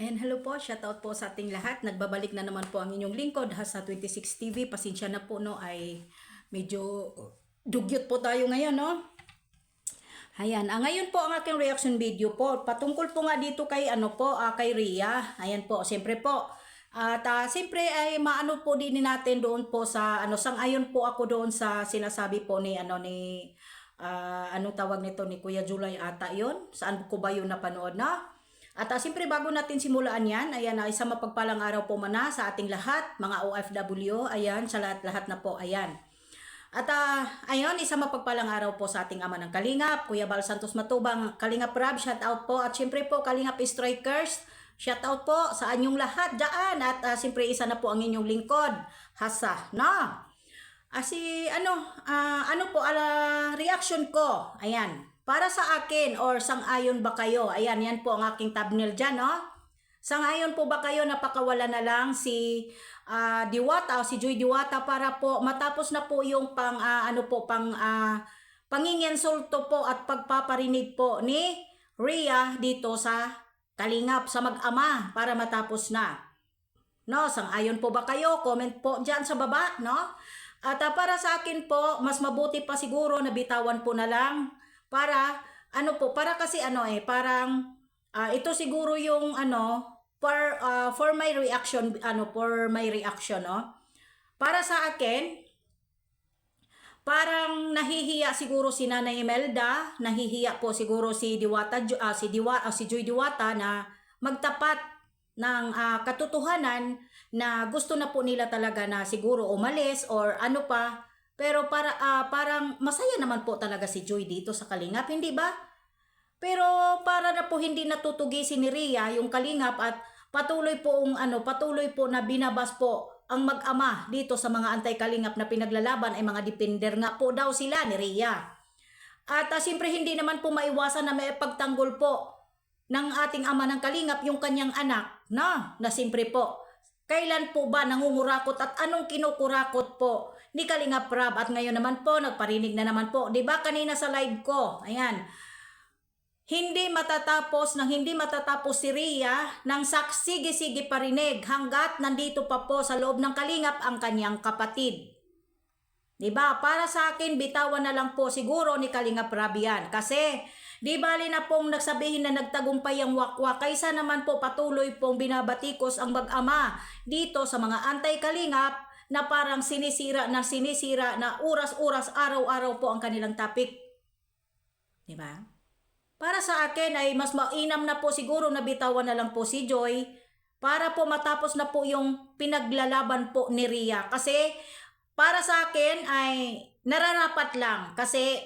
And hello po, shoutout po sa ating lahat. Nagbabalik na naman po ang inyong lingkod Hasa 26 TV. Pasensya na po no ay medyo dugyot po tayo ngayon no. Ayan, ah, ngayon po ang aking reaction video po. Patungkol po nga dito kay ano po, ah, kay Ria. Ayan po, siyempre po. At ah, siyempre ay maano po din natin doon po sa ano sang-ayon po ako doon sa sinasabi po ni ano ni ah, ano tawag nito ni Kuya July ata 'yon. Saan ko ba 'yun napanood na? At uh, siyempre bago natin simulaan yan, ayan na isang mapagpalang araw po mana sa ating lahat, mga OFW, ayan, sa lahat-lahat na po, ayan. At uh, ayun, isang mapagpalang araw po sa ating ama ng Kalingap, Kuya Bal Santos Matubang, Kalingap Rab, shout out po. At siyempre po, Kalingap Strikers, shout out po sa anyong lahat dyan. At uh, siyempre isa na po ang inyong lingkod, Hasa, no? Asi, ano, ah, ano po, ala, reaction ko, ayan, para sa akin or sang-ayon ba kayo? Ayan, yan po ang aking thumbnail dyan, no? Sang-ayon po ba kayo napakawala na lang si ah, Diwata o si Joy Diwata para po matapos na po yung pang ah, ano po pang uh, pangingensulto po at pagpaparinig po ni Rhea dito sa Kalingap sa mag-ama para matapos na. No, sang-ayon po ba kayo? Comment po diyan sa baba, no? At ah, para sa akin po, mas mabuti pa siguro na bitawan po na lang para ano po, para kasi ano eh, parang ah, ito siguro yung ano for ah, for my reaction ano for my reaction no. Para sa akin parang nahihiya siguro si Nanay Imelda, nahihiya po siguro si Diwata ah, si Diwa ah, si Joy Diwata na magtapat ng ah, katotohanan na gusto na po nila talaga na siguro umalis or ano pa pero para ah, parang masaya naman po talaga si Joy dito sa Kalingap, hindi ba? Pero para na po hindi natutugisin ni Ria yung Kalingap at patuloy po ang ano, patuloy po na binabas po ang mag-ama dito sa mga anti-Kalingap na pinaglalaban ay mga depender nga po daw sila ni Ria. At uh, siyempre hindi naman po maiwasan na may pagtanggol po ng ating ama ng Kalingap yung kanyang anak, na, na siyempre po. Kailan po ba nangungurakot at anong kinukurakot po ni Kalingap Rab? At ngayon naman po, nagparinig na naman po. ba kanina sa live ko, ayan, hindi matatapos ng hindi matatapos si Ria ng saksigi-sige parinig hanggat nandito pa po sa loob ng kalingap ang kanyang kapatid. 'Di ba? Para sa akin bitawan na lang po siguro ni Kalingap Rabian kasi di bali na pong nagsabihin na nagtagumpay ang wakwa kaysa naman po patuloy pong binabatikos ang mag-ama dito sa mga antay-kalingap na parang sinisira na sinisira na oras-oras araw-araw po ang kanilang topic. 'Di ba? Para sa akin ay mas mainam na po siguro na bitawan na lang po si Joy para po matapos na po yung pinaglalaban po ni Ria. Kasi para sa akin ay nararapat lang kasi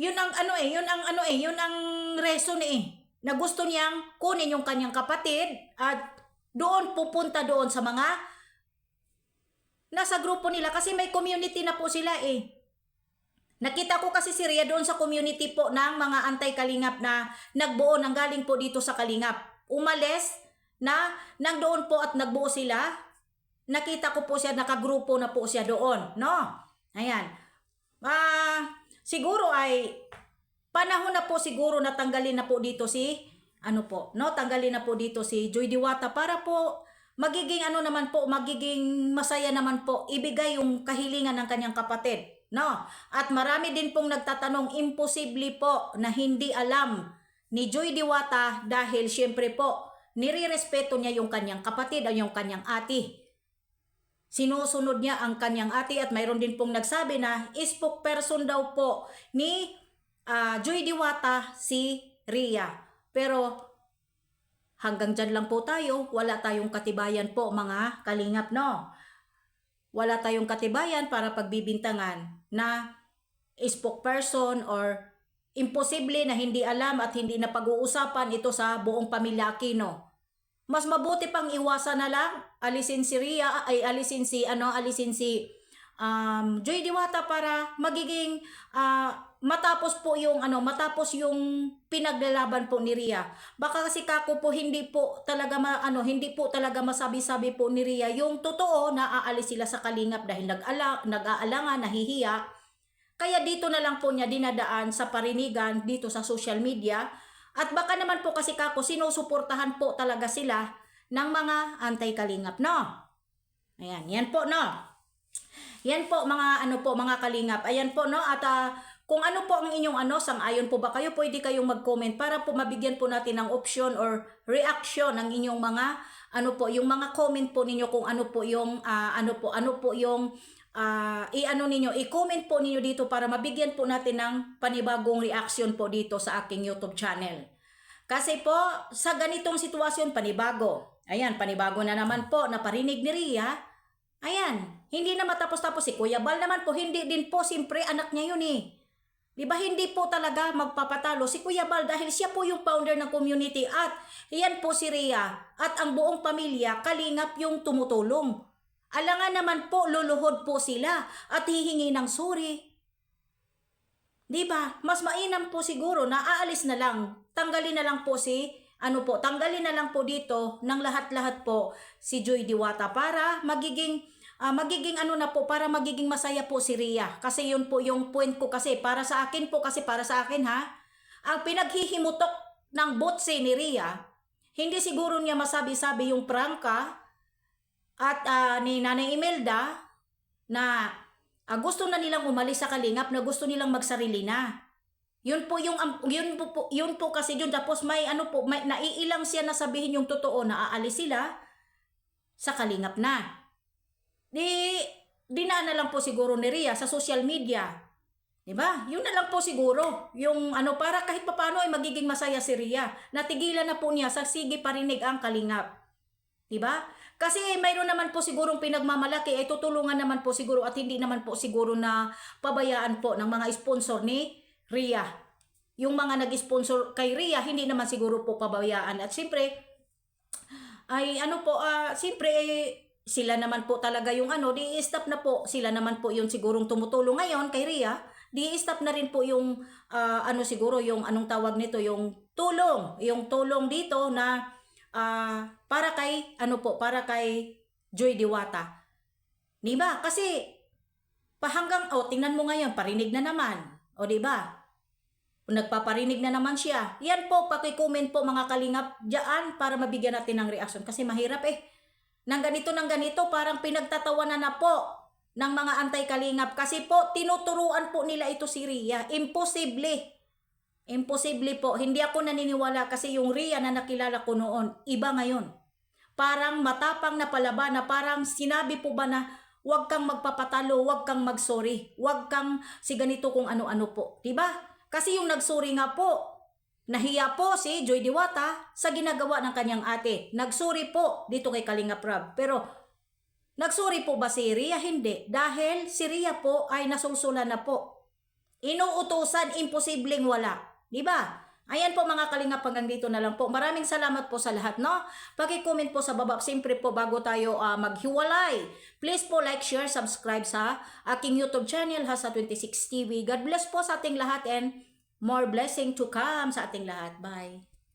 yun ang ano eh, yun ang ano eh, yun ang reason eh na gusto niyang kunin yung kanyang kapatid at doon pupunta doon sa mga nasa grupo nila kasi may community na po sila eh. Nakita ko kasi si Ria doon sa community po ng mga anti-kalingap na nagbuo ng galing po dito sa kalingap. Umalis na nang doon po at nagbuo sila. Nakita ko po siya, nakagrupo na po siya doon. No? Ayan. Ah, siguro ay panahon na po siguro na tanggalin na po dito si ano po, no? Tanggalin na po dito si Joy Diwata para po magiging ano naman po, magiging masaya naman po ibigay yung kahilingan ng kanyang kapatid. No? At marami din pong nagtatanong, imposible po na hindi alam ni Joy Diwata dahil syempre po, nirirespeto niya yung kanyang kapatid o yung kanyang ati. Sinusunod niya ang kanyang ati at mayroon din pong nagsabi na spokesperson daw po ni ah, Joy Diwata si Ria. Pero hanggang dyan lang po tayo, wala tayong katibayan po mga kalingap no? Wala tayong katibayan para pagbibintangan na spokesperson or imposible na hindi alam at hindi na pag-uusapan ito sa buong pamilya Aquino. Mas mabuti pang iwasan na lang, alisin si Ria, ay alisin si, ano, alisin si um, Joy Diwata para magiging ah, matapos po yung ano matapos yung pinaglalaban po ni Ria. Baka kasi kako po hindi po talaga ma, ano hindi po talaga masabi-sabi po ni Ria yung totoo na aalis sila sa kalingap dahil nag-ala, nag-aalangan, nahihiya. Kaya dito na lang po niya dinadaan sa parinigan dito sa social media At baka naman po kasi kako, sinusuportahan po talaga sila ng mga anti-kalingap, no? Ayan, yan po, no? Yan po mga ano po mga kalingap. Ayan po no at ah, kung ano po ang inyong ano sang-ayon po ba kayo pwede kayong mag-comment para po mabigyan po natin ng option or reaction ng inyong mga ano po yung mga comment po ninyo kung ano po yung ah, ano po ano po yung ah, i-ano ninyo i-comment po ninyo dito para mabigyan po natin ng panibagong reaction po dito sa aking YouTube channel. Kasi po sa ganitong sitwasyon panibago. Ayan, panibago na naman po na parinig ni Ria Ayan, hindi na matapos-tapos si Kuya Bal naman po, hindi din po simpre anak niya yun eh. Di ba hindi po talaga magpapatalo si Kuya Bal dahil siya po yung founder ng community at iyan po si Rhea at ang buong pamilya kalingap yung tumutulong. Alangan naman po luluhod po sila at hihingi ng sorry. Di ba? Mas mainam po siguro na aalis na lang. Tanggalin na lang po si ano po, tanggalin na lang po dito ng lahat-lahat po si Joy Diwata para magiging ah, magiging ano na po para magiging masaya po si Ria. Kasi yun po yung point ko kasi para sa akin po kasi para sa akin ha. Ang pinaghihimutok ng botse ni Ria, hindi siguro niya masabi-sabi yung prangka at ah, ni Nanay Imelda na ah, gusto na nilang umalis sa kalingap na gusto nilang magsarili na. Yun po yung yun po, yun po kasi yun tapos may ano po may naiilang siya na sabihin yung totoo na aalis sila sa kalingap na. Di dinaan na lang po siguro ni Ria sa social media. 'Di ba? Yun na lang po siguro. Yung ano para kahit papaano ay magiging masaya si Ria. Natigilan na po niya sa sige parinig ang kalingap. 'Di ba? Kasi mayroon naman po sigurong pinagmamalaki ay tutulungan naman po siguro at hindi naman po siguro na pabayaan po ng mga sponsor ni Ria. Yung mga nag-sponsor kay Ria, hindi naman siguro po pabayaan. At siyempre, ay ano po, ah, siyempre, eh, sila naman po talaga yung ano, di-stop na po. Sila naman po yung sigurong tumutulong ngayon kay Ria. Di-stop na rin po yung, ah, ano siguro, yung anong tawag nito, yung tulong. Yung tulong dito na ah, para kay, ano po, para kay Joy Diwata. Di ba? Kasi, pahanggang, oh, tingnan mo ngayon, parinig na naman. O, di ba? Nagpaparinig na naman siya. Yan po, paki-comment po mga kalingap dyan para mabigyan natin ng reaction. Kasi mahirap eh. Nang ganito, nang ganito, parang pinagtatawanan na po ng mga anti-kalingap. Kasi po, tinuturuan po nila ito si Ria. Imposible. Imposible po. Hindi ako naniniwala kasi yung Ria na nakilala ko noon, iba ngayon. Parang matapang na palaban na parang sinabi po ba na huwag kang magpapatalo, huwag kang magsorry, huwag kang si ganito kung ano-ano po. 'Di ba? Kasi yung nagsuri nga po, nahiya po si Joy Diwata sa ginagawa ng kanyang ate. Nagsuri po dito kay Kalinga Prab. Pero nagsuri po ba si Ria? Hindi. Dahil si Ria po ay nasulsulan na po. Inuutusan, imposibleng wala. Di ba? Ayan po mga kalingap hanggang dito na lang po. Maraming salamat po sa lahat, no? Paki-comment po sa baba. Siyempre po bago tayo ah, maghiwalay. Please po like, share, subscribe sa aking YouTube channel, Hasa 26 TV. God bless po sa ating lahat and more blessing to come sa ating lahat. Bye.